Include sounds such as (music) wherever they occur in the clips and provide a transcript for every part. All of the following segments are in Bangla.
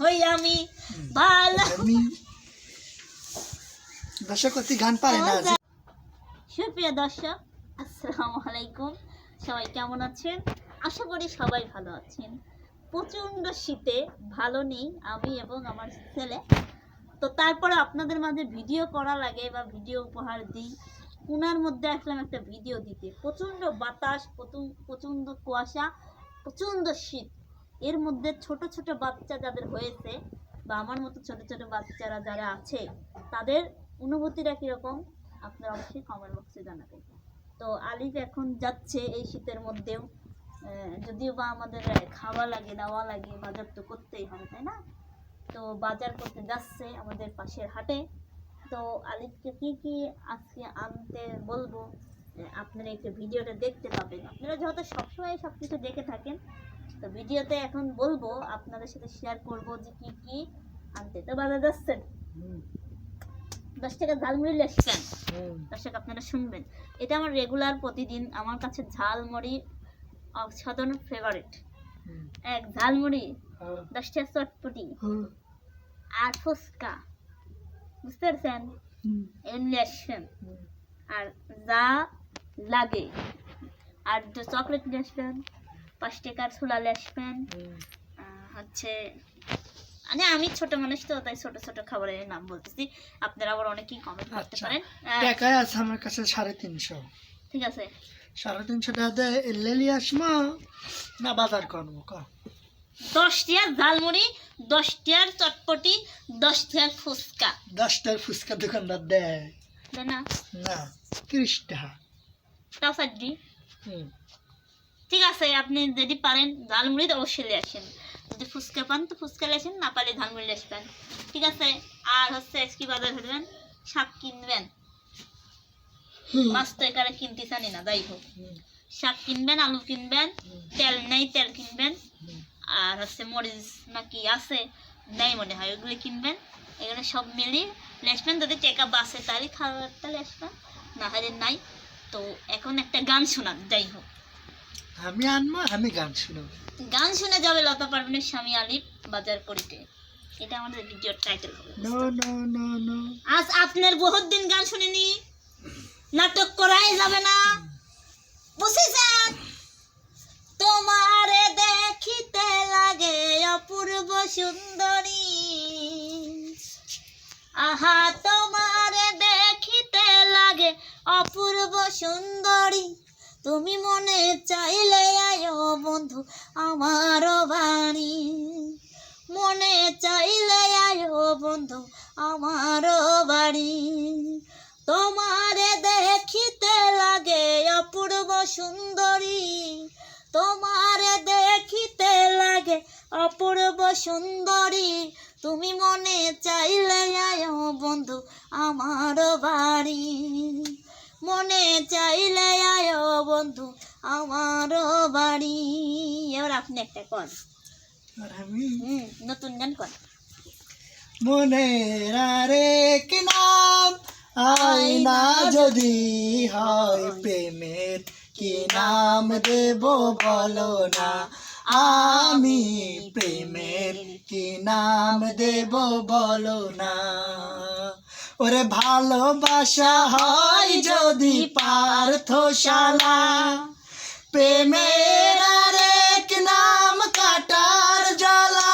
হই আমি ভালো দর্শক গান পারে না সুপ্রিয় দর্শক আসসালামু আলাইকুম। সবাই কেমন আছেন? আশা করি সবাই ভালো আছেন। প্রচণ্ড শীতে ভালো নেই আমি এবং আমার ছেলে। তো তারপরে আপনাদের মাঝে ভিডিও করা লাগে বা ভিডিও উপহার দিই। কুনার মধ্যে আসলাম একটা ভিডিও দিতে। প্রচণ্ড বাতাস প্রচণ্ড কুয়াশা প্রচণ্ড শীত। এর মধ্যে ছোট ছোট বাচ্চা যাদের হয়েছে বা আমার মতো ছোট ছোট বাচ্চারা যারা আছে, তাদের অনুভূতিটা কীরকম? আপনারা অবশ্যই কমেন্ট বক্সে জানাবেন। তো আলিফ এখন যাচ্ছে এই শীতের মধ্যেও। যদিও বা আমাদের খাওয়া লাগে, দাওয়া লাগে, বাজার তো করতেই হবে, তাই না? তো বাজার করতে যাচ্ছে আমাদের পাশের হাটে। তো আলিফকে কি কি আজকে আনতে বলব? আপনারা একটু ভিডিওটা দেখতে পাবেন। আপনারা যেহেতু সবসময় সব কিছু দেখে থাকেন তো ভিডিওতে এখন বলব আপনাদের সাথে শেয়ার করব যে কি কি আনতে। তো বাজার যাচ্ছেন। দশ টাকা ঝালমুড়ি লেসছেন হুম, দর্শক আপনারা শুনবেন। এটা আমার রেগুলার প্রতিদিন আমার কাছে ঝালমুড়ি অসাধারণ ফেভারিট এক ঝালমুড়ি হ্যাঁ, দশটা চটপটি আর ফুচকা। বুঝতে পারছেন? এমনি আসছেন। আর যা লাগে। আর যে চকলেট নিয়ে আসবেন। পাঁচ টাকার ছোলা নিয়ে আসবেন হচ্ছে মানে আমি ছোট মানুষ তো তাই ছোট ছোট খাবারের নাম বলতেছি। আপনারা আবার অনেকেই কমেন্ট করতে আচ্ছা। পারেন। টাকায় আছে আমার কাছে সাড়ে তিনশো। ঠিক আছে। সাড়ে তিনশো টাকা দিয়ে লেলি আসমা না বাজার করব ক। দশ টিয়ার ঝালমুড়ি দশ টিয়ার চটপটি দশ টিয়ার ফুচকা। দশটার ফুচকা দোকানদার দেয়। না না তিরিশ টাকা। চারটি? হুম, ঠিক আছে আপনি যদি পারেন ঝালমুড়ি তো অবশ্যই নিয়ে আসেন। যদি ফুচকা পান তো ফুচকা নিয়ে আসেন না পারলে ঝালমুড়ি আসবেন। ঠিক আছে আর হচ্ছে আজকে বাজার ধরবেন শাক কিনবেন। মাছ তো এখানে কিনতে জানি না যাই হোক। শাক কিনবেন আলু কিনবেন তেল নেই তেল কিনবেন। আর হচ্ছে মরিচ নাকি আছে নেই মনে হয় ওগুলো কিনবেন। এগুলো সব মিলিয়ে আসবেন। যদি টেকা বাসে তাহলে খাবার তাহলে আসবেন না হলে নাই। তো এখন একটা গান শোনান যাই হোক। আমি আনব আমি গান শুনব। গান শুনে যাবে লতা পারভিনের স্বামী আলিফ বাজার করিতে। এটা আমাদের ভিডিওর টাইটেল হবে নো নো নো নো আজ আপনার বহুত দিন গান শুনিনি। নাটক করাই যাবে না। বুঝেছেন? তোমারে দেখিতে লাগে অপূর্ব সুন্দরী। আহা তোমারে দেখিতে লাগে অপূর্ব সুন্দরী। তুমি মনে চাইলে আয়ো বন্ধু আমার বাড়ি। মনে চাইলে আয়ো বন্ধু আমার বাড়ি। তোমারে দেখিতে লাগে অপূর্ব সুন্দরী। তোমারে দেখিতে লাগে অপূর্ব সুন্দরী। তুমি মনে চাইলে আয়ো বন্ধু আমার বাড়ি। বন্ধু আমার বাড়ি। এবার আপনি একটা কর নতুন গান কর মনের আরেক নাম? আয়না যদি হয় প্রেমের কি নাম দেব বলো না? আমি প্রেমের কি নাম দেব বলো না? ওরে ভালোবাসা হয় যদি পার্থশালা। প্রেমের আরেক নাম কাটার জ্বালা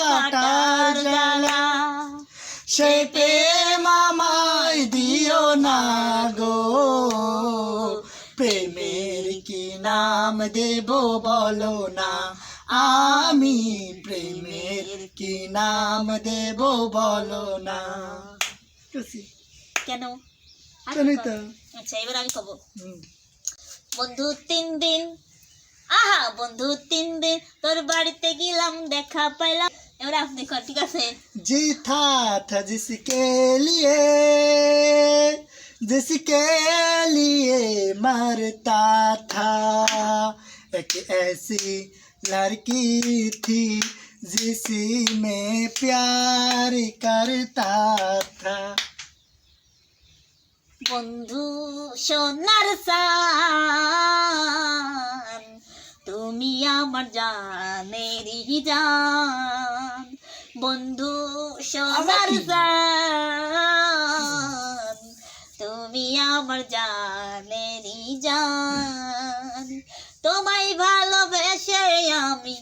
কাটার জ্বালা সে প্রেম আমায় দিও না গো প্রেমের কি নাম দেব বলো না আমি প্রেমের কি নাম দেব বলো না কেন? আচ্ছা এবার আমি কব। বন্ধু তিন দিন আহা বন্ধু তিন দিন তোর বাড়িতে গেলাম দেখা পাইলাম এবার আপনি কর ঠিক আছে जी था था जिसके लिए जिसके लिए मरता था एक ऐसी लड़की थी जिसी में प्यार करता था বন্ধু সোনার সান তুমি আমার জানেরই জান সোনার জান তুমি আমার জানেরই জান তোমায় ভালোবেসে আমি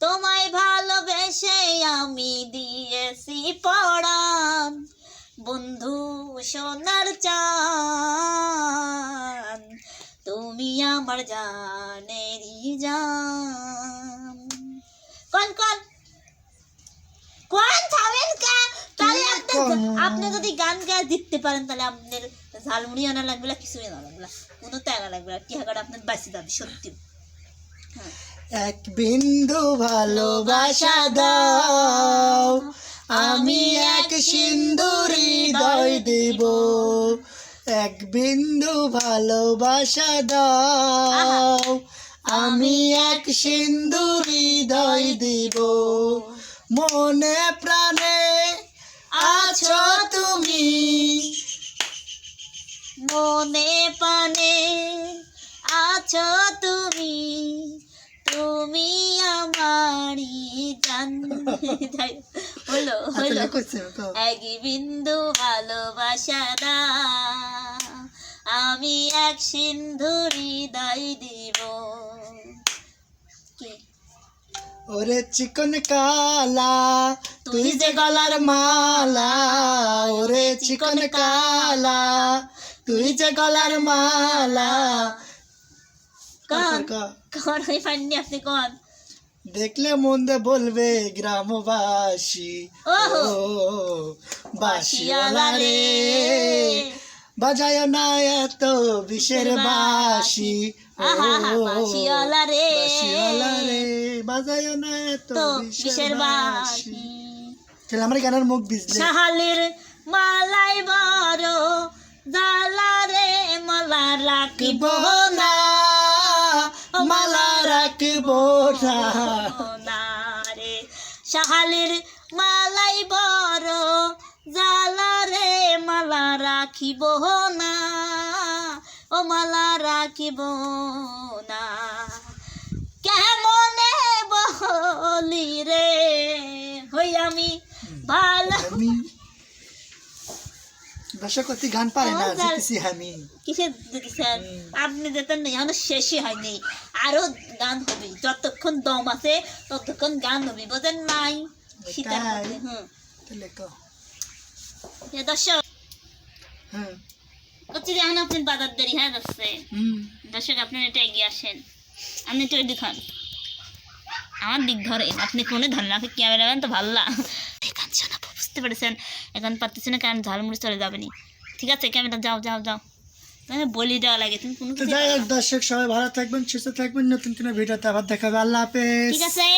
তোমায় ভালোবেসে আমি দিয়েছি পড়ান বন্ধু সোনার চান তুমি আমার জানেরই জান কোন কোন। কোন থামেন কা? তাহলে আপনি যদি গান গায়ে দিতে পারেন তাহলে আপনার ঝালমুড়ি আনা লাগবে না কিছুই আনা লাগবে না। কোনো টাকা লাগবে না। টিহাকাটা আপনার বাঁচি যাবে সত্যি। হ্যাঁ। এক বিন্দু ভালোবাসা দাও। আমি এক সিন্দুর হৃদয় দেব। এক বিন্দু ভালোবাসা দাও। আমি এক সিন্দুর হৃদয় দেব। মনে প্রাণে আছো তুমি। মনে পানে আছো তুমি। তুমি আমারই জান। (laughs) হলো হলো আসলে করছে তো। এক বিন্দু ভালোবাসা দাও আমি এক সিন্ধু হৃদয় দিব? ওরে চিকন কালা তুই যে গলার মালা ওরে চিকন কালা তুই যে গলার মালা কন। কন হয়ে পাননি আপনি কন দেখলে মন্দে বলবে গ্রামবাসী। ও। বাসিওয়ালা রে। বাজায় না এত বিশের বাসি ও রে। বাসিওয়ালা রে। বাজায় না এত বাসি তাহলে আমার গানের মুখ বিজলে। মালাই বড় জালা রে মালা রাখিব না। মালা রাখব না রে মালাই বড় জালা রে মালা রাখিব না ও মালা রাখিব না। গান পারে না জিতেছি আমি। কিসের আপনি যেতেন না এখনও শেষই হয়নি। আরও গান হবে যতক্ষণ দম আছে ততক্ষণ গান হবে বোঝেন নাই? সীতার মধ্যে হুম। তাহলে কো এ দর্শক হুম। হচ্ছে যে এখন আপনার বাজার দেরি হয়ে যাচ্ছে। দর্শক আপনি এটা এগিয়ে আসেন। আপনি একটু এদিক হন। আমার দিক ধরে আপনি কোনে ধরেন আপনি ক্যামেরা তো ভালো না এখান শোনা বুঝতে পেরেছেন? এখন পারতেছি না কারণ ঝালমুড়ি চলে যাবেনি ঠিক আছে ক্যামেরা যাও যাও যাও। আমি বলি দেওয়া লাগে তুমি কোনো যাই হোক দর্শক সবাই ভালো থাকবেন সুস্থ থাকবেন নতুন কোনো ভিডিওতে আবার দেখাবে আল্লাহ হাফেজ। ঠিক আছে।